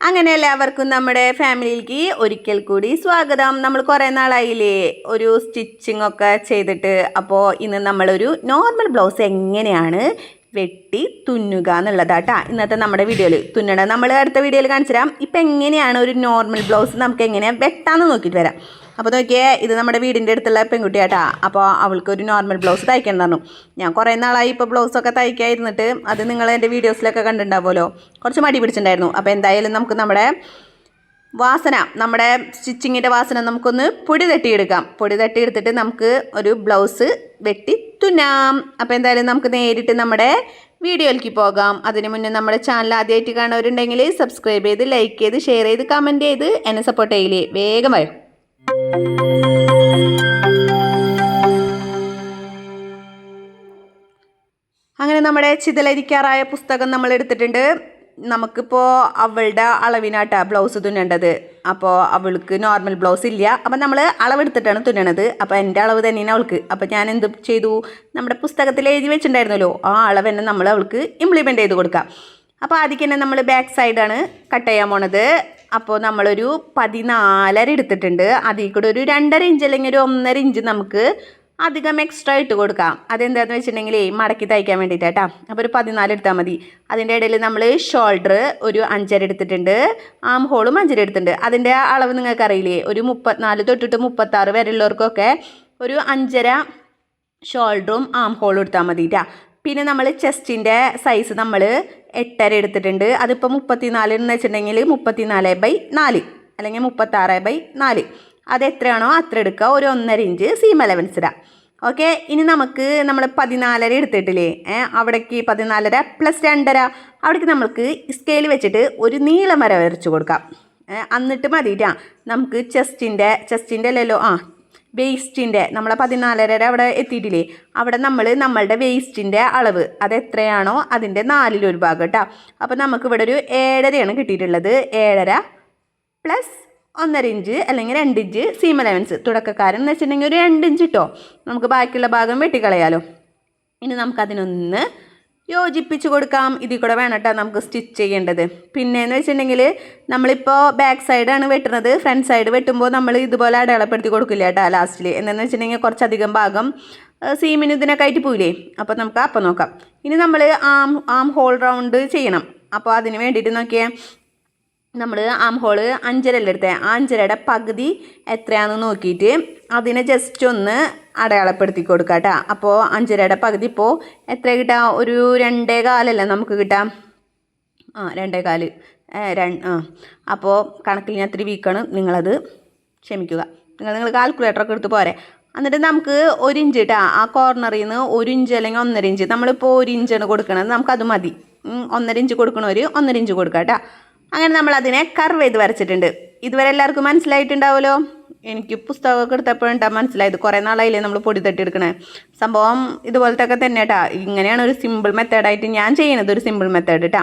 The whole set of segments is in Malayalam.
അങ്ങനെ എല്ലാവർക്കും നമ്മുടെ ഫാമിലിയിലേക്ക് ഒരിക്കൽ കൂടി സ്വാഗതം. നമ്മൾ കുറേ നാളായില്ലേ ഒരു സ്റ്റിച്ചിങ് ഒക്കെ ചെയ്തിട്ട്. അപ്പോൾ ഇന്ന് നമ്മളൊരു നോർമൽ ബ്ലൗസ് എങ്ങനെയാണ് വെട്ടി തുന്നുക എന്നുള്ളതാട്ടാ ഇന്നത്തെ നമ്മുടെ വീഡിയോയിൽ. തുന്നണം. നമ്മൾ അടുത്ത വീഡിയോയിൽ കാണിച്ചു തരാം ഇപ്പം എങ്ങനെയാണ് ഒരു നോർമൽ ബ്ലൗസ് നമുക്ക് എങ്ങനെയാണ് വെട്ടാന്ന് നോക്കിയിട്ട് വരാം. അപ്പോൾ നോക്കിയേ ഇത് നമ്മുടെ വീടിന്റെ അടുത്തുള്ള പെൺകുട്ടിയാട്ടാ. അപ്പോൾ അവൾക്ക് ഒരു നോർമൽ ബ്ലൗസ് തയ്ക്കണം പറഞ്ഞു ഞാൻ കുറേ നാളായി ഇപ്പോൾ ബ്ലൗസൊക്കെ തയ്ക്കാതിരുന്നിട്ട് അത് നിങ്ങൾ എന്റെ വീഡിയോസിലൊക്കെ കണ്ടിട്ടുണ്ടാവുമല്ലോ. കുറച്ച് മടി പിടിച്ചിട്ടുണ്ടായിരുന്നു. അപ്പോൾ എന്തായാലും നമുക്ക് നമ്മുടെ വാസന നമ്മുടെ സ്റ്റിച്ചിങ്ങിന്റെ വാസന നമുക്കൊന്ന് പൊടി തട്ടിയെടുക്കാം. പൊടി തട്ടിയെടുത്തിട്ട് നമുക്ക് ഒരു ബ്ലൗസ് വെട്ടി തുന്നാം. അപ്പോൾ എന്തായാലും നമുക്ക് നേരിട്ട് നമ്മുടെ വീഡിയോയിലേക്ക് പോകാം. അതിന് മുന്നേ നമ്മുടെ ചാനൽ ആദ്യമായിട്ട് കാണുന്നവരുണ്ടെങ്കിൽ സബ്സ്ക്രൈബ് ചെയ്ത് ലൈക്ക് ചെയ്ത് ഷെയർ ചെയ്ത് കമന്റ് ചെയ്ത് എന്നെ സപ്പോർട്ട് ചെയ്യില്ലേ വേഗം വരും. അങ്ങനെ നമ്മുടെ ചിതലരിക്കാറായ പുസ്തകം നമ്മൾ എടുത്തിട്ടുണ്ട്. നമുക്കിപ്പോൾ അവളുടെ അളവിനാട്ടാ ബ്ലൗസ് തുന്നേണ്ടത്. അപ്പോൾ അവൾക്ക് നോർമൽ ബ്ലൗസ് ഇല്ല. അപ്പം നമ്മൾ അളവെടുത്തിട്ടാണ് തുന്നണത്. അപ്പോൾ എന്റെ അളവ് തന്നെയാണ് അവൾക്ക്. അപ്പോൾ ഞാൻ എന്ത് ചെയ്തു? നമ്മുടെ പുസ്തകത്തിൽ എഴുതി വെച്ചിട്ടുണ്ടായിരുന്നല്ലോ. ആ അളവ് തന്നെ നമ്മൾ അവൾക്ക് ഇംപ്ലിമെന്റ് ചെയ്ത് കൊടുക്കാം. അപ്പോൾ ആദ്യം തന്നെ നമ്മൾ ബാക്ക് സൈഡാണ് കട്ട് ചെയ്യാൻ പോണത്. അപ്പോൾ നമ്മളൊരു പതിനാലര എടുത്തിട്ടുണ്ട്. അതിൽ കൂടെ ഒരു രണ്ടര ഇഞ്ച് അല്ലെങ്കിൽ ഒരു ഒന്നര ഇഞ്ച് നമുക്ക് അധികം എക്സ്ട്രാ ഇട്ട് കൊടുക്കാം. അതെന്താണെന്ന് വെച്ചിട്ടുണ്ടെങ്കിൽ മടക്കി തയ്ക്കാൻ വേണ്ടിയിട്ട് കേട്ടോ അപ്പോൾ ഒരു പതിനാല് എടുത്താൽ മതി. അതിന്റെ ഇടയിൽ നമ്മൾ ഷോൾഡർ ഒരു അഞ്ചര എടുത്തിട്ടുണ്ട്. ആം ഹോളും അഞ്ചര എടുത്തിട്ടുണ്ട്. അതിന്റെ അളവ് നിങ്ങൾക്ക് അറിയില്ലേ ഒരു മുപ്പത്തിനാല് തൊട്ടിട്ട് മുപ്പത്താറ് വരെയുള്ളവർക്കൊക്കെ ഒരു അഞ്ചര ഷോൾഡറും ആം ഹോളും എടുത്താൽ മതി ട്ടാ പിന്നെ നമ്മൾ ചെസ്റ്റിന്റെ സൈസ് നമ്മൾ എട്ടര എടുത്തിട്ടുണ്ട്. അതിപ്പോൾ മുപ്പത്തിനാല് എന്ന് വെച്ചിട്ടുണ്ടെങ്കിൽ മുപ്പത്തിനാല് ബൈ നാല്. അല്ലെങ്കിൽ മുപ്പത്താറ് ബൈ നാല്. അത് എത്രയാണോ അത്ര എടുക്കുക. ഒരു ഒന്നര ഇഞ്ച് സീം അലവൻസ് ഇടാം. ഓക്കെ ഇനി നമുക്ക് നമ്മൾ പതിനാലര എടുത്തിട്ടില്ലേ? അവിടേക്ക് പതിനാലര പ്ലസ് രണ്ടര. അവിടേക്ക് നമുക്ക് സ്കെയിൽ വെച്ചിട്ട് ഒരു നീളം വര വരച്ച് കൊടുക്കാം. എന്നിട്ട് മതിയിട്ടാ നമുക്ക് ചെസ്റ്റിന്റെ ചെസ്റ്റിന്റെ അല്ലല്ലോ. ആ വേസ്റ്റിന്റെ നമ്മൾ പതിനാലര അവിടെ എത്തിയിട്ടില്ലേ? അവിടെ നമ്മൾ നമ്മളുടെ വേസ്റ്റിന്റെ അളവ് അത് എത്രയാണോ അതിന്റെ നാലിലൊരു ഭാഗം കേട്ടോ. അപ്പോൾ നമുക്ക് ഇവിടെ ഒരു ഏഴരയാണ് കിട്ടിയിട്ടുള്ളത്. ഏഴര പ്ലസ് ഒന്നര ഇഞ്ച് അല്ലെങ്കിൽ രണ്ട് ഇഞ്ച് സീം അലവൻസ് തുടക്കക്കാരൻ എന്ന് വെച്ചിട്ടുണ്ടെങ്കിൽ ഒരു രണ്ട് ഇഞ്ച് ഇട്ടോ നമുക്ക് ബാക്കിയുള്ള ഭാഗം വെട്ടിക്കളയാലോ. ഇനി നമുക്കതിനൊന്ന് യോജിപ്പിച്ച് കൊടുക്കാം. ഇതിൽ കൂടെ വേണം കേട്ടോ നമുക്ക് സ്റ്റിച്ച് ചെയ്യേണ്ടത്. പിന്നെയെന്ന് വെച്ചിട്ടുണ്ടെങ്കിൽ നമ്മളിപ്പോൾ ബാക്ക് സൈഡാണ് വെട്ടുന്നത്. ഫ്രണ്ട് സൈഡ് വെട്ടുമ്പോൾ നമ്മൾ ഇതുപോലെ അടയാളപ്പെടുത്തി കൊടുക്കില്ല കേട്ടോ ലാസ്റ്റിൽ എന്താണെന്ന് വെച്ചിട്ടുണ്ടെങ്കിൽ കുറച്ചധികം ഭാഗം സീമിന് ഇതിനൊക്കെ ആയിട്ട് പോയില്ലേ അപ്പോൾ നമുക്ക് അപ്പം നോക്കാം. ഇനി നമ്മൾ ആം ആം ഹോൾ റൗണ്ട് ചെയ്യണം. അപ്പോൾ അതിന് വേണ്ടിയിട്ട് നോക്കിയാൽ നമ്മൾ ആം ഹോൾ അഞ്ചരല്ല എടുത്തത് ആ അഞ്ചരയുടെ പകുതി എത്രയാണെന്ന് നോക്കിയിട്ട് അതിനെ ജസ്റ്റ് ഒന്ന് അടയാളപ്പെടുത്തി കൊടുക്കുക കേട്ടോ അപ്പോൾ അഞ്ചരയുടെ പകുതി ഇപ്പോൾ എത്ര കിട്ടാം? ഒരു രണ്ടേ കാലല്ലേ നമുക്ക് കിട്ടാം? ആ രണ്ടേ കാൽ. രണ്ട് ആ. അപ്പോൾ കണക്കിൽ ഞാൻ ഇത്തിരി വീക്കാണ് നിങ്ങളത് ക്ഷമിക്കുക. നിങ്ങൾ നിങ്ങൾ കാൽക്കുലേറ്ററൊക്കെ എടുത്ത് പോരെ. എന്നിട്ട് നമുക്ക് ഒരു ഇഞ്ച് കേട്ടോ ആ കോർണറിൽ നിന്ന് ഒരു ഇഞ്ച് അല്ലെങ്കിൽ ഒന്നര ഇഞ്ച് നമ്മളിപ്പോൾ ഒരു ഇഞ്ചാണ് കൊടുക്കണത്. നമുക്കത് മതി. ഒന്നര ഇഞ്ച് കൊടുക്കണവർ ഒന്നര ഇഞ്ച് കൊടുക്കാം കേട്ടോ അങ്ങനെ നമ്മൾ അതിനെ കർവ് ചെയ്ത് വരച്ചിട്ടുണ്ട്. ഇതുവരെ എല്ലാവർക്കും മനസ്സിലായിട്ടുണ്ടാവുമല്ലോ? എനിക്ക് പുസ്തകമൊക്കെ എടുത്തപ്പോഴുണ്ടാ മനസ്സിലായത് കുറേ നാളായില്ലേ നമ്മൾ പൊടി തട്ടിയെടുക്കണേ. സംഭവം ഇതുപോലത്തെ ഒക്കെ തന്നെ കേട്ടാ ഇങ്ങനെയാണ് ഒരു സിമ്പിൾ മെത്തേഡായിട്ട് ഞാൻ ചെയ്യണത് ഒരു സിമ്പിൾ മെത്തേഡ് കേട്ടാ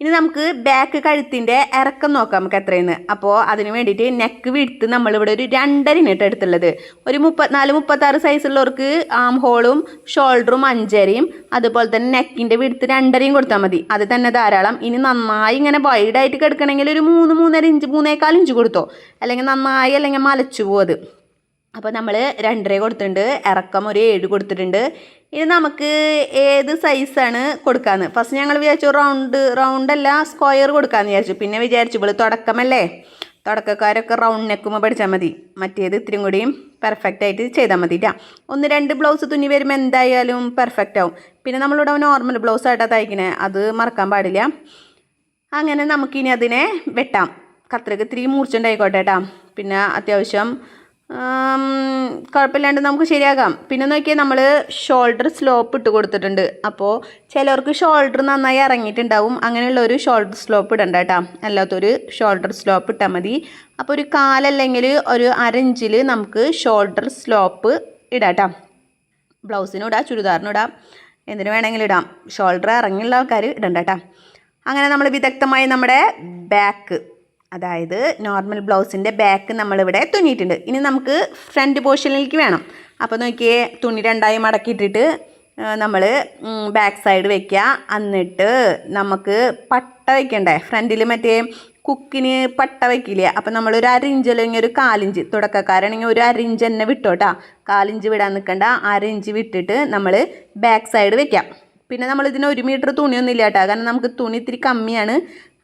ഇനി നമുക്ക് ബാക്ക് കഴുത്തിന്റെ ഇറക്കം നോക്കാം നമുക്ക് എത്രയെന്ന്. അപ്പോൾ അതിന് വേണ്ടിയിട്ട് നെക്ക് വിടുത്ത് നമ്മളിവിടെ ഒരു രണ്ടരയിനിട്ട് എടുത്തുള്ളത്. ഒരു മുപ്പത്തിനാല് മുപ്പത്താറ് സൈസുള്ളവർക്ക് ആം ഹോളും ഷോൾഡറും അഞ്ചരയും അതുപോലെ തന്നെ നെക്കിന്റെ വിടുത്ത് രണ്ടരയും കൊടുത്താൽ മതി. അത് തന്നെ ധാരാളം. ഇനി നന്നായി ഇങ്ങനെ വൈഡായിട്ട് കിടക്കണമെങ്കിൽ ഒരു മൂന്ന് മൂന്നര ഇഞ്ച് മൂന്നേക്കാൽ ഇഞ്ച് കൊടുത്തോ. അല്ലെങ്കിൽ നന്നായി അല്ലെങ്കിൽ മലച്ചു പോകും അപ്പോൾ നമ്മൾ രണ്ടര കൊടുത്തിട്ടുണ്ട്. ഇറക്കം ഒരു ഏഴ് കൊടുത്തിട്ടുണ്ട്. ഇനി നമുക്ക് ഏത് സൈസാണ് കൊടുക്കാന്ന്? ഫസ്റ്റ് ഞങ്ങൾ വിചാരിച്ചു റൗണ്ട് റൗണ്ട് അല്ല സ്ക്വയർ കൊടുക്കാമെന്ന് വിചാരിച്ചു. പിന്നെ വിചാരിച്ചു ഇപ്പോൾ തുടക്കമല്ലേ? തുടക്കക്കാരൊക്കെ റൗണ്ട് നെക്കുമ്പോൾ പഠിച്ചാൽ മതി. മറ്റേത് ഇത്രയും കൂടിയും പെർഫെക്റ്റ് ആയിട്ട് ചെയ്താൽ മതി കേട്ടോ ഒന്ന് രണ്ട് ബ്ലൗസ് തുന്നി വരുമ്പോൾ എന്തായാലും പെർഫെക്റ്റ് ആവും. പിന്നെ നമ്മളിവിടെ നോർമൽ ബ്ലൗസ് ആയിട്ടാണ് തയ്ക്കണേ. അത് മറക്കാൻ പാടില്ല. അങ്ങനെ നമുക്കിനി അതിനെ വെട്ടാം. കത്രക്ക് ഇത്തിരി മൂർച്ചുണ്ടായിക്കോട്ടെ കേട്ടോ പിന്നെ അത്യാവശ്യം കുഴപ്പമില്ലാണ്ട് നമുക്ക് ശരിയാക്കാം പിന്നെ നോക്കിയാൽ നമ്മൾ ഷോൾഡർ സ്ലോപ്പ് ഇട്ട് കൊടുത്തിട്ടുണ്ട്. അപ്പോൾ ചിലർക്ക് ഷോൾഡർ നന്നായി ഇറങ്ങിയിട്ടുണ്ടാവും. അങ്ങനെയുള്ള ഒരു ഷോൾഡർ സ്ലോപ്പ് ഇടണ്ട കേട്ടോ. അല്ലാത്തൊരു ഷോൾഡർ സ്ലോപ്പ് ഇട്ടാൽ മതി. അപ്പോൾ ഒരു കാലല്ലെങ്കിൽ ഒരു അരഞ്ചിൽ നമുക്ക് ഷോൾഡർ സ്ലോപ്പ് ഇടാം കേട്ടോ. ബ്ലൗസിനും ഇടാം ചുരിദാറിനും ഇടാം എന്തിനു വേണമെങ്കിലും ഇടാം. ഷോൾഡർ ഇറങ്ങിയുള്ള ആൾക്കാർ ഇടണ്ട കേട്ടോ. അങ്ങനെ നമ്മൾ വിദഗ്ധമായി നമ്മുടെ ബാക്ക് അതായത് നോർമൽ ബ്ലൗസിന്റെ ബാക്ക് നമ്മളിവിടെ തുന്നിയിട്ടുണ്ട്. ഇനി നമുക്ക് ഫ്രണ്ട് പോർഷനിലേക്ക് വേണം. അപ്പോൾ നോക്കിയേ തുണി രണ്ടായി മടക്കിയിട്ടിട്ട് നമ്മൾ ബാക്ക് സൈഡ് വെക്കുക എന്നിട്ട് നമുക്ക് പട്ട വയ്ക്കണ്ടേ ഫ്രണ്ടിൽ മറ്റേ കുക്കിന് പട്ട വയ്ക്കില്ലേ അപ്പം നമ്മളൊരു അരിഞ്ച് അല്ലെങ്കിൽ ഒരു കാലിഞ്ച് തുടക്കക്കാരാണെങ്കിൽ ഒരു അരിഞ്ച് തന്നെ വിട്ടോട്ടാ. കാലിഞ്ച് വിടാൻ നിൽക്കണ്ട അരിഞ്ച് വിട്ടിട്ട് നമ്മൾ ബാക്ക് സൈഡ് വെക്കാം പിന്നെ നമ്മൾ ഇതിന് ഒരു മീറ്റർ തുണിയൊന്നും ഇല്ല കേട്ടോ. കാരണം നമുക്ക് തുണി ഇത്തിരി കമ്മിയാണ്.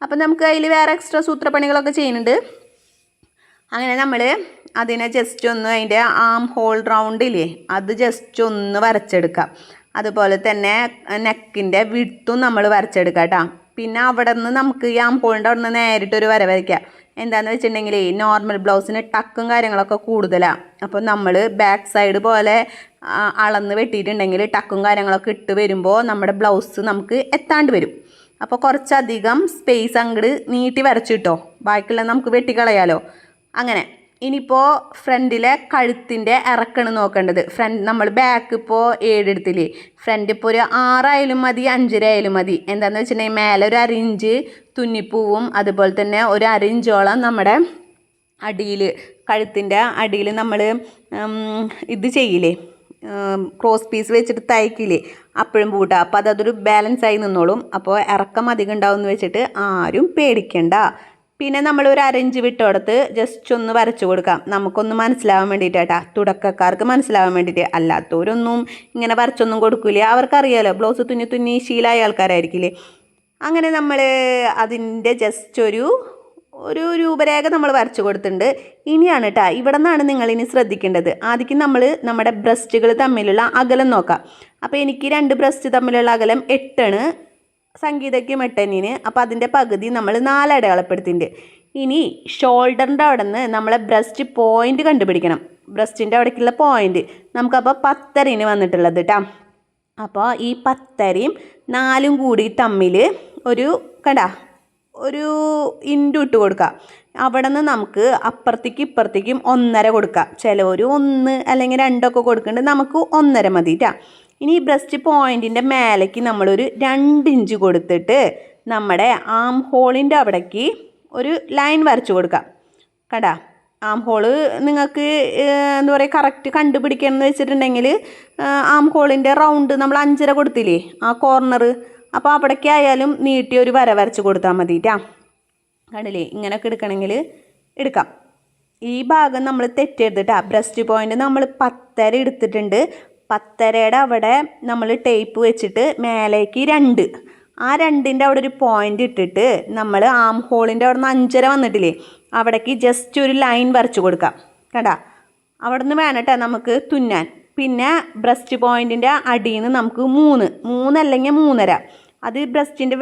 അപ്പം നമുക്ക് അതിൽ വേറെ എക്സ്ട്രാ സൂത്രപ്പണികളൊക്കെ ചെയ്യുന്നുണ്ട്. അങ്ങനെ നമ്മൾ അതിനെ ജസ്റ്റ് ഒന്ന് അതിന്റെ ആം ഹോൾ റൗണ്ടില്ലേ അത് ജസ്റ്റ് ഒന്ന് വരച്ചെടുക്കാം അതുപോലെ തന്നെ നെക്കിന്റെ വിട്ടും നമ്മൾ വരച്ചെടുക്കാം കേട്ടോ. പിന്നെ അവിടെ നിന്ന് നമുക്ക് ഈ ആം ഹോളിന്റെ അവിടെ നിന്ന് നേരിട്ടൊരു വര വരയ്ക്കാം എന്താണെന്ന് വെച്ചിട്ടുണ്ടെങ്കിൽ നോർമൽ ബ്ലൗസിന് ടക്കും കാര്യങ്ങളൊക്കെ കൂടുതലാണ് അപ്പോൾ നമ്മൾ ബാക്ക് സൈഡ് പോലെ അളന്ന് വെട്ടിയിട്ടുണ്ടെങ്കിൽ ടക്കും കാര്യങ്ങളൊക്കെ ഇട്ട് വരുമ്പോൾ നമ്മുടെ ബ്ലൗസ് നമുക്ക് എത്താണ്ട് വരും. അപ്പോൾ കുറച്ചധികം സ്പേസ് അങ്ങോട്ട് നീട്ടി വരച്ചിട്ടോ. ബാക്കിയുള്ള നമുക്ക് വെട്ടിക്കളയാലോ. അങ്ങനെ ഇനിയിപ്പോൾ ഫ്രണ്ടിലെ കഴുത്തിന്റെ ഇറക്കാണ് നോക്കേണ്ടത്. ഫ്രണ്ട് നമ്മൾ ബാക്ക് ഇപ്പോൾ ഏഴെടുത്തില്ലേ ഫ്രണ്ട് ഇപ്പോൾ ഒരു ആറായാലും മതി അഞ്ചര ആയാലും മതി. എന്താണെന്ന് വെച്ചിട്ടുണ്ടെങ്കിൽ മേലെ ഒരു അരിഞ്ച് തുന്നിപ്പൂവും അതുപോലെ തന്നെ ഒരു അരിഞ്ചോളം നമ്മുടെ അടിയിൽ കഴുത്തിന്റെ അടിയിൽ നമ്മൾ ഇത് ചെയ്യില്ലേ? ക്രോസ് പീസ് വെച്ചിട്ട് തയ്ക്കില്ലേ? അപ്പോഴും പൂട്ടുക അപ്പോൾ അതൊരു ബാലൻസ് ആയി നിന്നോളും. അപ്പോൾ ഇറക്കം അധികം ഉണ്ടാവും എന്ന് വെച്ചിട്ട് ആരും പേടിക്കണ്ട. പിന്നെ നമ്മൾ ഒരു അരഞ്ച് വിട്ടോടത്ത് ജസ്റ്റ് ഒന്ന് വരച്ചു കൊടുക്കാം. നമുക്കൊന്ന് മനസ്സിലാവാൻ വേണ്ടിയിട്ടാ തുടക്കക്കാർക്ക് മനസ്സിലാവാൻ വേണ്ടിയിട്ട് അല്ലാത്തവരൊന്നും ഇങ്ങനെ വരച്ചൊന്നും കൊടുക്കില്ല അവർക്കറിയാലോ ബ്ലൗസ് തുന്നി തുന്നി ശീലമായ ആൾക്കാരായിരിക്കില്ലേ? അങ്ങനെ നമ്മൾ അതിന്റെ ജസ്റ്റ് ഒരു ഒരു രൂപരേഖ നമ്മൾ വരച്ചു കൊടുത്തിട്ടുണ്ട്. ഇനിയാണ് കേട്ടോ ഇവിടെ നിന്നാണ് നിങ്ങളിനി ശ്രദ്ധിക്കേണ്ടത്. ആദ്യം നമ്മൾ നമ്മുടെ ബ്രസ്റ്റുകൾ തമ്മിലുള്ള അകലം നോക്കാം. അപ്പോൾ എനിക്ക് രണ്ട് ബ്രസ്റ്റ് തമ്മിലുള്ള അകലം എട്ടാണ്. സംഗീതയ്ക്കും എട്ടനിന് അപ്പോൾ അതിന്റെ പകുതി നമ്മൾ നാല് അടയാളപ്പെടുത്തിയിട്ടുണ്ട്. ഇനി ഷോൾഡറിന്റെ അവിടെ നിന്ന് നമ്മളെ ബ്രസ്റ്റ് പോയിന്റ് കണ്ടുപിടിക്കണം. ബ്രസ്റ്റിന്റെ അവിടേക്കുള്ള പോയിന്റ്. നമുക്കപ്പോൾ പത്തരന് വന്നിട്ടുള്ളത് കേട്ടോ അപ്പോൾ ഈ പത്തരയും നാലും കൂടി തമ്മിൽ ഒരു കണ്ട ഒരു ഇന്റു ഇട്ട് കൊടുക്കുക അവിടെ നിന്ന് നമുക്ക് അപ്പുറത്തേക്കും ഇപ്പുറത്തേക്കും ഒന്നര കൊടുക്കാം. ഒരു ഒന്ന് അല്ലെങ്കിൽ രണ്ടൊക്കെ കൊടുക്കുന്നുണ്ട് നമുക്ക് ഒന്നര മതി ട്ടാ. ഇനി ഈ ബ്രസ്റ്റ് പോയിന്റിന്റെ മേലേക്ക് നമ്മളൊരു രണ്ട് ഇഞ്ച് കൊടുത്തിട്ട് നമ്മുടെ ആം ഹോളിന്റെ അവിടേക്ക് ഒരു ലൈൻ വരച്ചു കൊടുക്കാം. കണ്ടാ? ആം ഹോൾ നിങ്ങൾക്ക് എന്താ പറയുക കറക്റ്റ് കണ്ടുപിടിക്കണം എന്ന് വെച്ചിട്ടുണ്ടെങ്കിൽ ആം ഹോളിന്റെ റൗണ്ട് നമ്മൾ അഞ്ചര കൊടുത്തില്ലേ? ആ കോർണർ അപ്പോൾ അവിടേക്ക് ആയാലും നീട്ടി ഒരു വര വരച്ച് കൊടുത്താൽ മതിട്ടാ കണ്ടില്ലേ? ഇങ്ങനെയൊക്കെ എടുക്കണമെങ്കിൽ എടുക്കാം. ഈ ഭാഗം നമ്മൾ തെറ്റെടുത്തിട്ടാ ബ്രസ്റ്റ് പോയിന്റ് നമ്മൾ പത്തര എടുത്തിട്ടുണ്ട്. പത്തരയുടെ അവിടെ നമ്മൾ ടേപ്പ് വെച്ചിട്ട് മേലേക്ക് രണ്ട്. ആ രണ്ടിന്റെ അവിടെ ഒരു പോയിന്റ് ഇട്ടിട്ട് നമ്മൾ ആം ഹോളിന്റെ അവിടെ നിന്ന് അഞ്ചര വന്നിട്ടില്ലേ? അവിടേക്ക് ജസ്റ്റ് ഒരു ലൈൻ വരച്ച് കൊടുക്കാം. കണ്ടാ? അവിടെ നിന്ന് വേണട്ടെ നമുക്ക് തുന്നാൻ. പിന്നെ ബ്രസ്റ്റ് പോയിന്റിന്റെ അടിയിൽ നിന്ന് നമുക്ക് മൂന്ന്. മൂന്നല്ലെങ്കിൽ മൂന്നര. അത് ബ്രസ്റ്റിന്റെ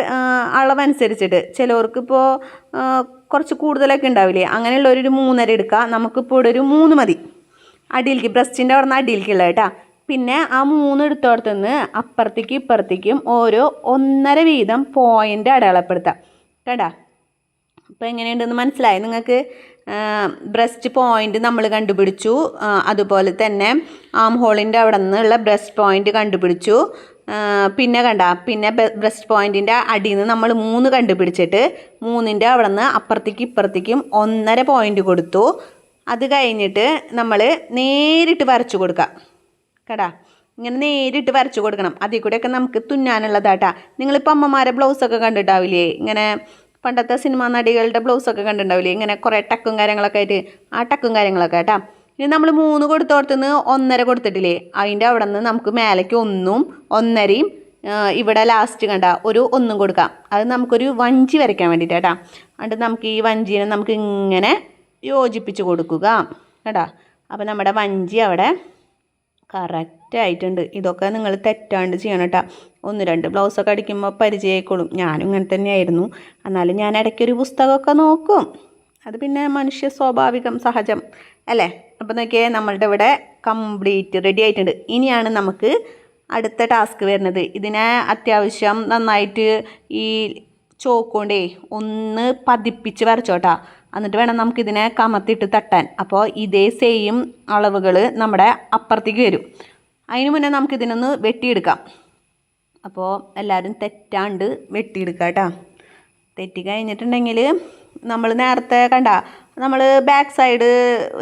അളവനുസരിച്ചിട്ട്. ചിലവർക്ക് ഇപ്പോൾ കുറച്ച് കൂടുതലൊക്കെ ഉണ്ടാവില്ലേ? അങ്ങനെയുള്ളവരൊരു മൂന്നര എടുക്കുക നമുക്കിപ്പോൾ ഇവിടെ ഒരു മൂന്ന് മതി. അടിയിലേക്ക് ബ്രസ്റ്റിന്റെ അവിടെ നിന്ന് ഉള്ളത് കേട്ടോ. പിന്നെ ആ മൂന്ന് എടുത്തോടത്തു നിന്ന് അപ്പുറത്തേക്കും ഇപ്പുറത്തേക്കും ഓരോ ഒന്നര വീതം പോയിന്റ് അടയാളപ്പെടുത്താം. കേട്ടാ? അപ്പോൾ എങ്ങനെയുണ്ടെന്ന് മനസ്സിലായി? നിങ്ങൾക്ക് ബ്രസ്റ്റ് പോയിന്റ് നമ്മൾ കണ്ടുപിടിച്ചു. അതുപോലെ തന്നെ ആം ഹോളിന്റെ അവിടെ നിന്നുള്ള ബ്രസ്റ്റ് പോയിന്റ് കണ്ടുപിടിച്ചു. പിന്നെ കണ്ട പിന്നെ ബ്രസ്റ്റ് പോയിന്റിന്റെ അടിയിൽ നിന്ന് നമ്മൾ മൂന്ന് കണ്ടുപിടിച്ചിട്ട് മൂന്നിന്റെ അവിടെ നിന്ന് അപ്പുറത്തേക്കും ഇപ്പുറത്തേക്കും ഒന്നര പോയിന്റ് കൊടുത്തു. അത് കഴിഞ്ഞിട്ട് നമ്മൾ നേരിട്ട് വരച്ചു കൊടുക്കാം. കേടാ ഇങ്ങനെ നേരിട്ട് വരച്ചു കൊടുക്കണം. അതിൽ കൂടെയൊക്കെ നമുക്ക് തുന്നാനുള്ളതാട്ടാ. നിങ്ങളിപ്പോൾ അമ്മമാരെ ബ്ലൗസൊക്കെ കണ്ടിട്ടാവില്ലേ ഇങ്ങനെ പണ്ടത്തെ സിനിമാ നടികളുടെ ബ്ലൗസൊക്കെ കണ്ടിട്ടുണ്ടാവില്ലേ? ഇങ്ങനെ കുറേ ടക്കും കാര്യങ്ങളൊക്കെ ആയിട്ട് ആ ടക്കും കാര്യങ്ങളൊക്കെ കേട്ടാ ഇനി നമ്മൾ മൂന്ന് കൊടുത്തോടത്തുനിന്ന് ഒന്നര കൊടുത്തിട്ടില്ലേ? അതിന്റെ അവിടെ നിന്ന് നമുക്ക് മേലേക്ക് ഒന്നും ഒന്നരയും ഇവിടെ ലാസ്റ്റ് കണ്ട ഒരു ഒന്നും കൊടുക്കാം. അത് നമുക്കൊരു വഞ്ചി വരയ്ക്കാൻ വേണ്ടിയിട്ട് കേട്ടാ എന്നിട്ട് നമുക്ക് ഈ വഞ്ചിനെ നമുക്ക് ഇങ്ങനെ യോജിപ്പിച്ച് കൊടുക്കുക. കേട്ടാ അപ്പോൾ നമ്മുടെ വഞ്ചി അവിടെ കറക്റ്റ് ആയിട്ടുണ്ട്. ഇതൊക്കെ നിങ്ങൾ തെറ്റാണ്ട് ചെയ്യണം കേട്ടോ ഒന്ന് രണ്ട് ബ്ലൗസൊക്കെ അടിക്കുമ്പോൾ പരിചയമായിക്കോളും. ഞാനും ഇങ്ങനെ തന്നെയായിരുന്നു. എന്നാലും ഞാൻ ഇടയ്ക്കൊരു പുസ്തകമൊക്കെ നോക്കും. അത് പിന്നെ മനുഷ്യ സ്വാഭാവികം സഹജം. അല്ലേ? അപ്പോൾ നോക്കിയാൽ നമ്മളുടെ ഇവിടെ കംപ്ലീറ്റ് റെഡി ആയിട്ടുണ്ട്. ഇനിയാണ് നമുക്ക് അടുത്ത ടാസ്ക് വരുന്നത്. ഇതിനെ അത്യാവശ്യം നന്നായിട്ട് ഈ ചോക്കോണ്ടേ ഒന്ന് പതിപ്പിച്ച് വരച്ചോട്ടാ. എന്നിട്ട് വേണം നമുക്കിതിനെ കമത്തിട്ട് തട്ടാൻ. അപ്പോൾ ഇതേ സെയിം അളവുകൾ നമ്മുടെ അപ്പുറത്തേക്ക് വരും. അതിന് മുന്നേ നമുക്കിതിനൊന്ന് വെട്ടിയെടുക്കാം. അപ്പോൾ എല്ലാവരും തെറ്റാണ്ട് വെട്ടിയെടുക്കാം കേട്ടോ തെറ്റി കഴിഞ്ഞിട്ടുണ്ടെങ്കിൽ നമ്മൾ നേരത്തെ കണ്ട നമ്മൾ ബാക്ക് സൈഡ്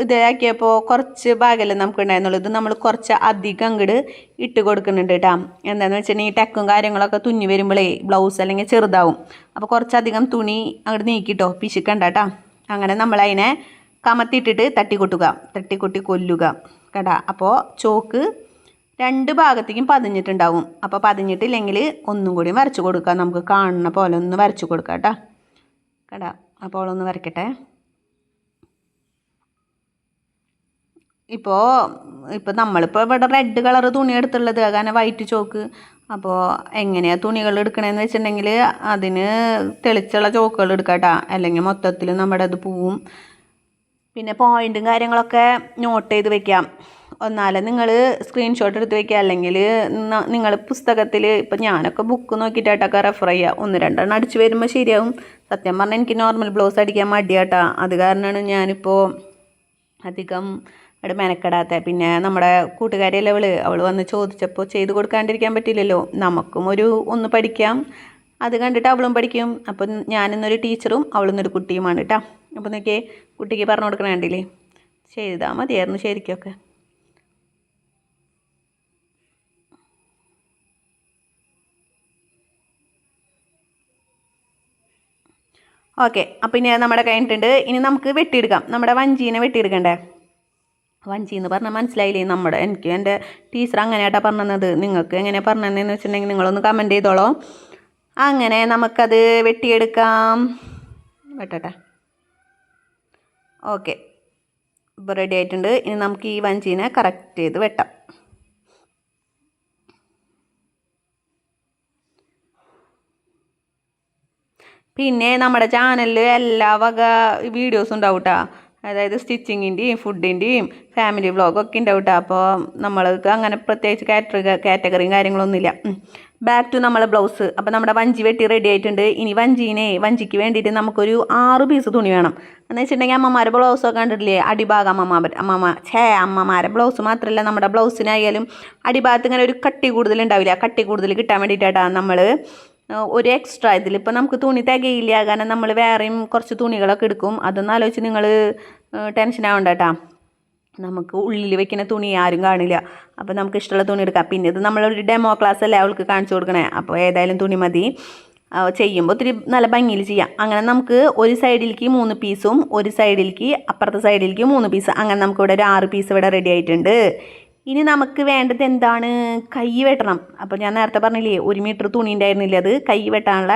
ഇതാക്കിയപ്പോൾ കുറച്ച് ഭാഗമല്ലേ നമുക്ക് ഉണ്ടായിരുന്നുള്ളൂ ഇത് നമ്മൾ കുറച്ച് അധികം അങ്ങോട്ട് ഇട്ട് കൊടുക്കുന്നുണ്ട് കേട്ടോ എന്താണെന്ന് വെച്ചിട്ടുണ്ടെങ്കിൽ ടെക്കും കാര്യങ്ങളൊക്കെ തുന്നി വരുമ്പോഴേ ബ്ലൗസ് അല്ലെങ്കിൽ ചെറുതാവും. അപ്പോൾ കുറച്ചധികം തുണി അങ്ങോട്ട് നീക്കിട്ടോ പിശുക്കണ്ട കേട്ടോ അങ്ങനെ നമ്മളതിനെ കമത്തിയിട്ടിട്ട് തട്ടിക്കൊട്ടുക തട്ടിക്കൊട്ടി കൊല്ലുക കേട്ടാ അപ്പോൾ ചോക്ക് രണ്ട് ഭാഗത്തേക്കും പതിഞ്ഞിട്ടുണ്ടാവും. അപ്പോൾ പതിഞ്ഞിട്ടില്ലെങ്കിൽ ഒന്നും കൂടി വരച്ച് കൊടുക്കാം. നമുക്ക് കാണുന്ന പോലെ ഒന്ന് വരച്ച് കൊടുക്കാം കേട്ടോ കേട്ടോ അപ്പോൾ ഒന്ന് വരയ്ക്കട്ടെ. ഇപ്പോൾ ഇപ്പോൾ നമ്മളിപ്പോൾ ഇവിടെ റെഡ് കളർ തുണി എടുത്തുള്ളത് കാരണം വൈറ്റ് ചോക്ക്. അപ്പോൾ എങ്ങനെയാണ് തുണികൾ എടുക്കണമെന്ന് വെച്ചിട്ടുണ്ടെങ്കിൽ അതിന് തെളിച്ചുള്ള ചോക്കുകൾ എടുക്കട്ടാ. അല്ലെങ്കിൽ മൊത്തത്തിൽ നമ്മുടെ അത് പോവും. പിന്നെ പോയിന്റും കാര്യങ്ങളൊക്കെ നോട്ട് ചെയ്ത് വെക്കാം. ഒന്നാലെ നിങ്ങൾ സ്ക്രീൻഷോട്ട് എടുത്ത് വെക്കുക. അല്ലെങ്കിൽ നിങ്ങൾ പുസ്തകത്തിൽ ഇപ്പം ഞാനൊക്കെ ബുക്ക് നോക്കിയിട്ടാട്ടൊക്കെ റെഫർ ചെയ്യുക ഒന്ന് രണ്ടെണ്ണം അടിച്ച് വരുമ്പോൾ ശരിയാവും. സത്യം പറഞ്ഞാൽ എനിക്ക് നോർമൽ ബ്ലൗസ് അടിക്കാൻ മടിയാട്ടാ. അത് കാരണമാണ് ഞാനിപ്പോൾ അധികം ഇവിടെ മെനക്കെടാത്ത. പിന്നെ നമ്മുടെ കൂട്ടുകാരിയല്ലേ അവൾ? അവൾ വന്ന് ചോദിച്ചപ്പോൾ ചെയ്ത് കൊടുക്കാണ്ടിരിക്കാൻ പറ്റില്ലല്ലോ നമുക്കും ഒരു ഒന്ന് പഠിക്കാം. അത് കണ്ടിട്ട് അവളും പഠിക്കും. അപ്പം ഞാനിന്നൊരു ടീച്ചറും അവളിന്നൊരു കുട്ടിയുമാണ് കേട്ടോ. അപ്പോൾ നോക്കിയേ കുട്ടിക്ക് പറഞ്ഞു കൊടുക്കണ കണ്ടില്ലേ? ചെയ്താൽ മതിയായിരുന്നു ശരിക്കൊക്കെ. ഓക്കെ അപ്പം ഇനി നമ്മുടെ കഴിഞ്ഞിട്ടുണ്ട്. ഇനി നമുക്ക് വെട്ടിയെടുക്കാം. നമ്മുടെ വഞ്ചീനെ വെട്ടിയെടുക്കണ്ടേ? വഞ്ചി എന്ന് പറഞ്ഞാൽ മനസ്സിലായില്ലേ നമ്മുടെ? എനിക്ക് എന്റെ ടീച്ചർ അങ്ങനെയാട്ടാ പറഞ്ഞത്. നിങ്ങൾക്ക് എങ്ങനെയാണ് പറഞ്ഞതെന്ന് വെച്ചിട്ടുണ്ടെങ്കിൽ നിങ്ങളൊന്ന് കമന്റ് ചെയ്തോളോ. അങ്ങനെ നമുക്കത് വെട്ടിയെടുക്കാം. വെട്ടട്ടെ. ഓക്കെ ഇപ്പോൾ റെഡി ആയിട്ടുണ്ട്. ഇനി നമുക്ക് ഈ വഞ്ചീനെ കറക്റ്റ് ചെയ്ത് വെട്ടാം. പിന്നെ നമ്മുടെ ചാനലിൽ എല്ലാ വക വീഡിയോസും ഉണ്ടാവും കേട്ടോ അതായത് സ്റ്റിച്ചിങ്ങിന്റെയും ഫുഡിന്റെയും ഫാമിലി വ്ളോഗൊക്കെ ഉണ്ടാവും കേട്ടോ അപ്പോൾ നമ്മൾക്ക് അങ്ങനെ പ്രത്യേകിച്ച് കാറ്റർ കാറ്റഗറിയും കാര്യങ്ങളൊന്നുമില്ല. ബാക്ക് ടു നമ്മളെ ബ്ലൗസ് അപ്പോൾ നമ്മുടെ വഞ്ചി വെട്ടി റെഡി ആയിട്ടുണ്ട്. ഇനി വഞ്ചീനെ വഞ്ചിക്ക് വേണ്ടിയിട്ട് നമുക്കൊരു ആറ് പീസ് തുണി വേണം. എന്ന് വെച്ചിട്ടുണ്ടെങ്കിൽ അമ്മമാരെ ബ്ലൗസൊക്കെ കണ്ടിട്ടില്ലേ? അടിഭാഗം അമ്മമാർ അമ്മമ്മ ഛേ അമ്മമാരെ ബ്ലൗസ് മാത്രമല്ല നമ്മുടെ ബ്ലൗസിനായാലും അടിഭാഗത്ത് ഇങ്ങനെ ഒരു കട്ടി കൂടുതൽ ഉണ്ടാവില്ല. കട്ടി കൂടുതൽ കിട്ടാൻ വേണ്ടിയിട്ടാണ് നമ്മൾ ഒരു എക്സ്ട്രാ ഇതിലിപ്പോൾ നമുക്ക് തുണി തികയില്ല കാരണം നമ്മൾ വേറെയും കുറച്ച് തുണികളൊക്കെ എടുക്കും. അതൊന്നും ആലോചിച്ച് നിങ്ങൾ ടെൻഷൻ ആവണ്ട കേട്ടോ നമുക്ക് ഉള്ളിൽ വെക്കുന്ന തുണി ആരും കാണില്ല. അപ്പോൾ നമുക്ക് ഇഷ്ടമുള്ള തുണി എടുക്കാം. പിന്നെ ഇത് നമ്മളൊരു ഡെമോ ക്ലാസ് അല്ലേ അവൾക്ക് കാണിച്ചു കൊടുക്കണേ. അപ്പോൾ ഏതായാലും തുണി മതി. ചെയ്യുമ്പോൾ ഒത്തിരി നല്ല ഭംഗിയിൽ ചെയ്യാം. അങ്ങനെ നമുക്ക് ഒരു സൈഡിലേക്ക് മൂന്ന് പീസും ഒരു സൈഡിലേക്ക് അപ്പുറത്തെ സൈഡിലേക്ക് മൂന്ന് പീസ് അങ്ങനെ നമുക്കിവിടെ ഒരു ആറ് പീസ് ഇവിടെ റെഡി ആയിട്ടുണ്ട്. ഇനി നമുക്ക് വേണ്ടത് എന്താണ്? കൈ വെട്ടണം. അപ്പോൾ ഞാൻ നേരത്തെ പറഞ്ഞില്ലേ ഒരു മീറ്റർ തുണി ഉണ്ടായിരുന്നില്ല. അത് കൈ വെട്ടാനുള്ള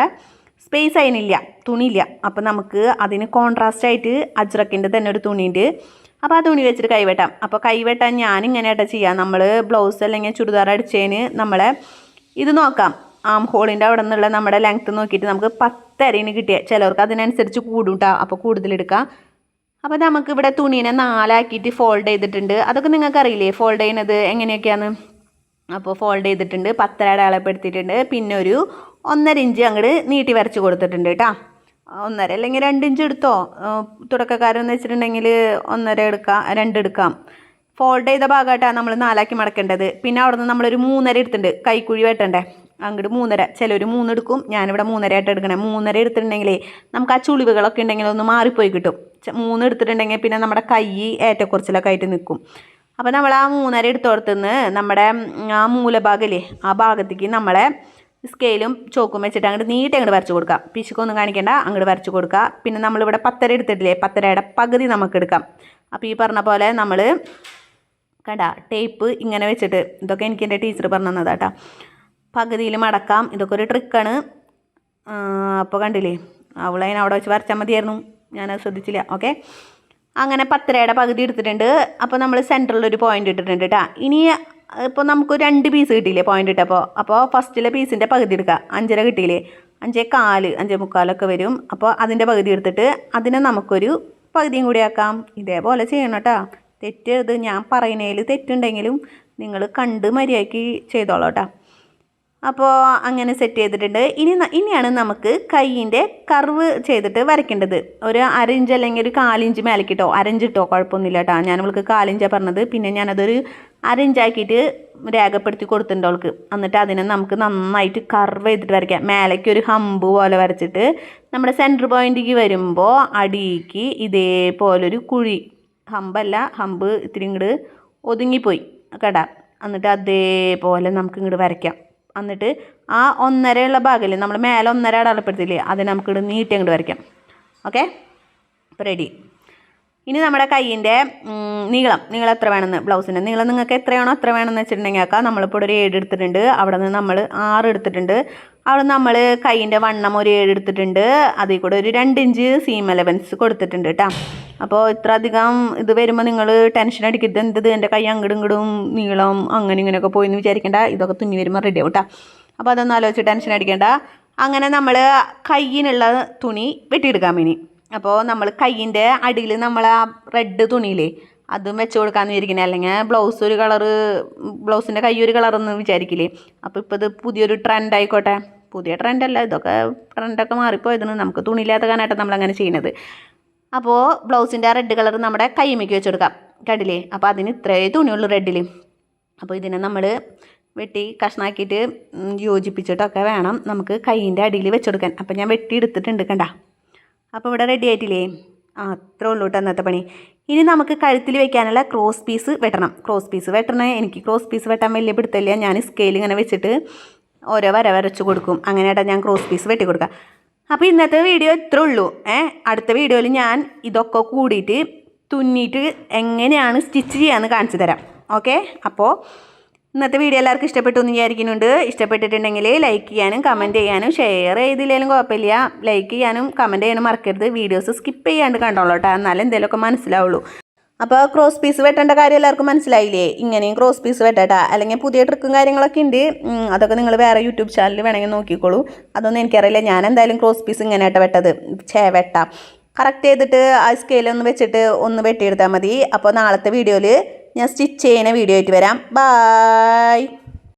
സ്പേസ് അതിനില്ല തുണിയില്ല. അപ്പോൾ നമുക്ക് അതിന് കോൺട്രാസ്റ്റ് ആയിട്ട് അജ്രക്കിന്റെ തന്നെ ഒരു തുണിയുണ്ട്. അപ്പോൾ ആ തുണി വെച്ചിട്ട് കൈ വെട്ടാം. അപ്പോൾ കൈ വെട്ടാൻ ഞാൻ ഇങ്ങനെയായിട്ട് ചെയ്യാം. നമ്മൾ ബ്ലൗസ് അല്ലെങ്കിൽ ചുരിദാർ അടിച്ചതിന് നമ്മളെ ഇത് നോക്കാം. ആം ഹോളിന്റെ അവിടെ നിന്നുള്ള നമ്മുടെ ലെങ്ത്ത് നോക്കിയിട്ട് നമുക്ക് പത്തരയിന് കിട്ടിയ. ചിലവർക്ക് അതിനനുസരിച്ച് കൂടും കേട്ടോ അപ്പോൾ കൂടുതലെടുക്കാം അപ്പോൾ നമുക്ക് ഇവിടെ തുണീനെ നാലാക്കിയിട്ട് ഫോൾഡ് ചെയ്തിട്ടുണ്ട്. അതൊക്കെ നിങ്ങൾക്ക് അറിയില്ലേ ഫോൾഡ് ചെയ്യുന്നത് എങ്ങനെയൊക്കെയാണ് അപ്പോൾ ഫോൾഡ് ചെയ്തിട്ടുണ്ട് പത്തര അടയാളപ്പെടുത്തിയിട്ടുണ്ട്. പിന്നെ ഒരു ഒന്നര ഇഞ്ച് അങ്ങോട്ട് നീട്ടി വരച്ച് കൊടുത്തിട്ടുണ്ട് കേട്ടോ ഒന്നര അല്ലെങ്കിൽ രണ്ട് ഇഞ്ച് എടുത്തോ? തുടക്കക്കാരെന്ന് വെച്ചിട്ടുണ്ടെങ്കിൽ ഒന്നര എടുക്കാം രണ്ട് എടുക്കാം. ഫോൾഡ് ചെയ്ത ഭാഗമായിട്ടാണ് നമ്മൾ നാലാക്കി മടക്കേണ്ടത്. പിന്നെ അവിടെ നിന്ന് നമ്മളൊരു മൂന്നര എടുത്തിട്ടുണ്ട്. കൈക്കുഴി വെട്ടണ്ടേ? അങ്ങോട്ട് മൂന്നര. ചിലർ മൂന്നെടുക്കും ഞാനിവിടെ മൂന്നര ആയിട്ട് എടുക്കണേ. മൂന്നര എടുത്തിട്ടുണ്ടെങ്കിലേ നമുക്ക് ആ ചുളിവുകളൊക്കെ ഉണ്ടെങ്കിൽ ഒന്ന് മാറിപ്പോയി കിട്ടും. മൂന്ന് എടുത്തിട്ടുണ്ടെങ്കിൽ പിന്നെ നമ്മുടെ കൈ ഏറ്റക്കുറച്ചിലൊക്കെ ആയിട്ട് നിൽക്കും അപ്പോൾ നമ്മൾ ആ മൂന്നര എടുത്തോടത്തുനിന്ന് നമ്മുടെ ആ മൂലഭാഗമില്ലേ ആ ഭാഗത്തേക്ക് നമ്മളെ സ്കെയിലും ചോക്കും വെച്ചിട്ട് അങ്ങോട്ട് നീട്ടി അങ്ങോട്ട് വരച്ച് കൊടുക്കാം. പിശുക്കൊന്നും കാണിക്കേണ്ട അങ്ങോട്ട് വരച്ച് കൊടുക്കുക പിന്നെ നമ്മളിവിടെ പത്തര എടുത്തിട്ടില്ലേ പത്തരയുടെ പകുതി നമുക്ക് എടുക്കാം. അപ്പോൾ ഈ പറഞ്ഞ പോലെ നമ്മൾ കണ്ട ടേപ്പ് ഇങ്ങനെ വെച്ചിട്ട് ഇതൊക്കെ എനിക്ക് എന്റെ ടീച്ചർ പറഞ്ഞു തന്നതാട്ടോ. പകുതിയിൽ മടക്കാം ഇതൊക്കെ ഒരു ട്രിക്കാണ് അപ്പോൾ കണ്ടില്ലേ അവളതിനെ അവിടെ വെച്ച് വരച്ചാൽ മതിയായിരുന്നു. ഞാനത് ശ്രദ്ധിച്ചില്ല. ഓക്കെ അങ്ങനെ പത്തരയുടെ പകുതി എടുത്തിട്ടുണ്ട്. അപ്പോൾ നമ്മൾ സെന്ററിലൊരു പോയിന്റ് ഇട്ടിട്ടുണ്ട് കേട്ടോ ഇനി ഇപ്പോൾ നമുക്ക് രണ്ട് പീസ് കിട്ടിയില്ലേ പോയിന്റ് ഇട്ടപ്പോൾ അപ്പോൾ ഫസ്റ്റിലെ പീസിന്റെ പകുതി എടുക്കുക അഞ്ചര കിട്ടിയില്ലേ? അഞ്ചേ കാൽ അഞ്ചേ മുക്കാലൊക്കെ വരും. അപ്പോൾ അതിന്റെ പകുതി എടുത്തിട്ട് അതിനെ നമുക്കൊരു പകുതിയും കൂടി ആക്കാം. ഇതേപോലെ ചെയ്യണം കേട്ടോ തെറ്റരുത് ഞാൻ പറയുന്നതിൽ തെറ്റുണ്ടെങ്കിലും നിങ്ങൾ കണ്ട് മര്യാദയ്ക്ക് ചെയ്തോളാം കേട്ടോ അപ്പോൾ അങ്ങനെ സെറ്റ് ചെയ്തിട്ടുണ്ട്. ഇനി ഇനിയാണ് നമുക്ക് കൈയിന്റെ കർവ് ചെയ്തിട്ട് വരയ്ക്കേണ്ടത്. ഒരു അരഞ്ച് അല്ലെങ്കിൽ ഒരു കാലിഞ്ച് മേലക്കിട്ടോ? അരഞ്ചിട്ടോ കുഴപ്പമൊന്നുമില്ല കേട്ടോ ഞാൻ അവൾക്ക് കാലിഞ്ചാണ് പറഞ്ഞത്. പിന്നെ ഞാനതൊരു അരഞ്ചാക്കിയിട്ട് രേഖപ്പെടുത്തി കൊടുത്തിട്ടുണ്ട് അവൾക്ക്. എന്നിട്ട് അതിനെ നമുക്ക് നന്നായിട്ട് കർവ് ചെയ്തിട്ട് വരയ്ക്കാം. മേലേക്ക് ഒരു ഹമ്പ് പോലെ വരച്ചിട്ട് നമ്മുടെ സെന്റർ പോയിന്റിക്ക് വരുമ്പോൾ അടിയിക്ക് ഇതേപോലൊരു കുഴി. ഹമ്പല്ല ഹമ്പ് ഇത്തിരി ഇങ്ങോട്ട് ഒതുങ്ങിപ്പോയി. കേട്ടാ? എന്നിട്ട് അതേപോലെ നമുക്ക് ഇങ്ങോട്ട് വരയ്ക്കാം. എന്നിട്ട് ആ ഒന്നരയുള്ള ഭാഗമില്ലേ നമ്മൾ മേലെ ഒന്നര അടയാളപ്പെടുത്തില്ലേ അത് നമുക്ക് ഇങ്ങോട്ട് നീട്ടി അങ്ങോട്ട് വരയ്ക്കാം. ഓക്കെ അപ്പോൾ റെഡി ഇനി നമ്മുടെ കയ്യിന്റെ നീളം. നീളം എത്ര വേണമെന്ന്? ബ്ലൗസിന്റെ നീളം നിങ്ങൾക്ക് എത്രയാണോ എത്ര വേണമെന്ന് വെച്ചിട്ടുണ്ടെങ്കിൽ ആക്കാം. നമ്മളിപ്പോൾ ഒരു ഏഴ് എടുത്തിട്ടുണ്ട്. അവിടെ നിന്ന് നമ്മൾ ആറ് എടുത്തിട്ടുണ്ട്. അവിടെ നമ്മൾ കൈയിന്റെ വണ്ണം ഒരു ഏഴ് എടുത്തിട്ടുണ്ട്. അതിൽ കൂടെ ഒരു രണ്ട് ഇഞ്ച് സീം എലവൻസ് കൊടുത്തിട്ടുണ്ട് കേട്ടോ അപ്പോൾ ഇത്ര അധികം ഇത് വരുമ്പോൾ നിങ്ങൾ ടെൻഷൻ അടിക്കരുത്. എന്തത് എന്റെ കൈ അങ്ങടും ഇങ്ങടും നീളം അങ്ങനെ ഇങ്ങനെയൊക്കെ പോയി എന്ന് വിചാരിക്കേണ്ട. ഇതൊക്കെ തുന്നി വരുമ്പോൾ റെഡി ആവും കേട്ടോ അപ്പോൾ അതൊന്നും ആലോചിച്ച് ടെൻഷൻ അടിക്കേണ്ട. അങ്ങനെ നമ്മൾ കയ്യിനുള്ള തുണി വെട്ടിയെടുക്കാൻ മീനി അപ്പോൾ നമ്മൾ കയ്യിന്റെ അടിയിൽ നമ്മൾ ആ റെഡ് തുണിയില്ലേ അതും വെച്ച് കൊടുക്കാമെന്ന് വിചാരിക്കുന്നത് അല്ലെങ്കിൽ ബ്ലൗസ് ഒരു കളറ് ബ്ലൗസിന്റെ കൈ ഒരു കളറെന്ന് വിചാരിക്കില്ലേ. അപ്പോൾ ഇപ്പോൾ ഇത് പുതിയൊരു ട്രെൻഡ് ആയിക്കോട്ടെ. പുതിയ ട്രെൻഡല്ല ഇതൊക്കെ ട്രെൻഡൊക്കെ മാറിപ്പോയതിന് നമുക്ക് തുണിയില്ലാത്ത കാരണമായിട്ട് നമ്മളങ്ങനെ ചെയ്യണത്. അപ്പോൾ ബ്ലൗസിന്റെ റെഡ് കളർ നമ്മുടെ കൈമയ്ക്ക് വെച്ച് കടിലേ അപ്പോൾ അതിന് ഇത്രേ തുണിയുള്ളൂ റെഡിൽ അപ്പോൾ ഇതിനെ നമ്മൾ വെട്ടി കഷ്ണാക്കിയിട്ട് യോജിപ്പിച്ചിട്ടൊക്കെ വേണം നമുക്ക് കൈയിന്റെ അടിയിൽ വെച്ചെടുക്കാൻ. അപ്പോൾ ഞാൻ വെട്ടി എടുത്തിട്ടുണ്ട് കണ്ട. അപ്പോൾ ഇവിടെ റെഡി ആയിട്ടില്ലേ? ആ അത്രേ ഉള്ളൂ കേട്ടോ അന്നത്തെ പണി. ഇനി നമുക്ക് കഴുത്തിൽ വെക്കാനുള്ള ക്രോസ് പീസ് വെട്ടണം. ക്രോസ് പീസ് വെട്ടണേ എനിക്ക് ക്രോസ് പീസ് വെട്ടാൻ വലിയ പിടുത്തമില്ല. ഞാൻ സ്കെയിൽ ഇങ്ങനെ വെച്ചിട്ട് ഓരോ വര വരച്ച് കൊടുക്കും. അങ്ങനെയാട്ടാ ഞാൻ ക്രോസ് പീസ് വെട്ടി കൊടുക്കുക അപ്പോൾ ഇന്നത്തെ വീഡിയോ ഇത്രേ ഉള്ളൂ. ഏ അടുത്ത വീഡിയോയിൽ ഞാൻ ഇതൊക്കെ കൂടിയിട്ട് തുന്നിയിട്ട് എങ്ങനെയാണ് സ്റ്റിച്ച് ചെയ്യാമെന്ന് കാണിച്ചു തരാം. ഓക്കെ? അപ്പോൾ ഇന്നത്തെ വീഡിയോ എല്ലാവർക്കും ഇഷ്ടപ്പെട്ടു എന്ന് വിചാരിക്കുന്നുണ്ട്. ഇഷ്ടപ്പെട്ടിട്ടുണ്ടെങ്കിൽ ലൈക്ക് ചെയ്യാനും കമന്റ് ചെയ്യാനും ഷെയർ ചെയ്തില്ലെങ്കിലും കുഴപ്പമില്ല. ലൈക്ക് ചെയ്യാനും കമന്റ് ചെയ്യാനും മറക്കരുത്. വീഡിയോസ് സ്കിപ്പ് ചെയ്യാണ്ട് കണ്ടോളൂ കേട്ടോ. എന്നാലും എന്തെങ്കിലുമൊക്കെ മനസ്സിലാവുള്ളൂ. അപ്പോൾ ക്രോസ് പീസ് വെട്ടേണ്ട കാര്യം എല്ലാവർക്കും മനസ്സിലായില്ലേ? ഇങ്ങനെയും ക്രോസ് പീസ് വെട്ടട്ടാ. അല്ലെങ്കിൽ പുതിയ ട്രിക്കും കാര്യങ്ങളൊക്കെ ഉണ്ട്. അതൊക്കെ നിങ്ങൾ വേറെ യൂട്യൂബ് ചാനലിൽ വേണമെങ്കിൽ നോക്കിക്കോളൂ. അതൊന്നും എനിക്കറിയില്ല. ഞാൻ എന്തായാലും ക്രോസ് പീസ് ഇങ്ങനെയായിട്ട് വെട്ടത്. ചേ വെട്ട. കറക്റ്റ് ചെയ്തിട്ട് ആ സ്കെയിലൊന്ന് വെച്ചിട്ട് ഒന്ന് വെട്ടിയെടുത്താൽ മതി. അപ്പോൾ നാളത്തെ വീഡിയോയിൽ ഞാൻ സ്റ്റിച്ച് ചെയ്യുന്ന വീഡിയോ ആയിട്ട് വരാം. ബായ്